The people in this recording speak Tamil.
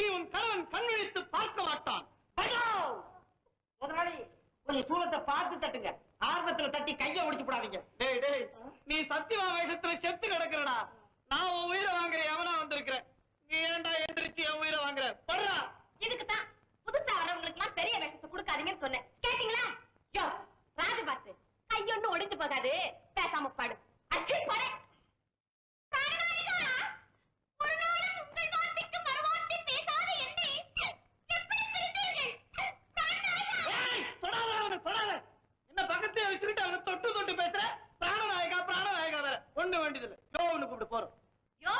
நீ உன் கணவன் கண் பார்க்க மாட்டான். முதலாளி கொஞ்சம் சூளத்தை பார்த்து தட்டுங்க. ஆர்வத்துல தட்டி கைய முடிச்சு போடாதீங்க. நீ சத்தியமா வேஷத்துல செத்து கிடக்குறடா. நான் உன் உயிரை வாங்குற எவனா வந்திருக்கிறேன்? நீ ஏன்டா எந்திரிச்சு என் உயிரை வாங்குற? படுறா இதுக்கு தான் புதுசா வரவங்களுக்கு எல்லாம் பெரிய வேஷத்தை கொடுக்காதீங்கன்னு சொன்னேன். கேட்டீங்களா? யோ ராஜபாத்து கையொன்னு ஒடிஞ்சு போகாது. பேசாம படு. ஒண்ணு வேண்டியதில்லை. யோவனு கூப்பிட்டு போறோம்.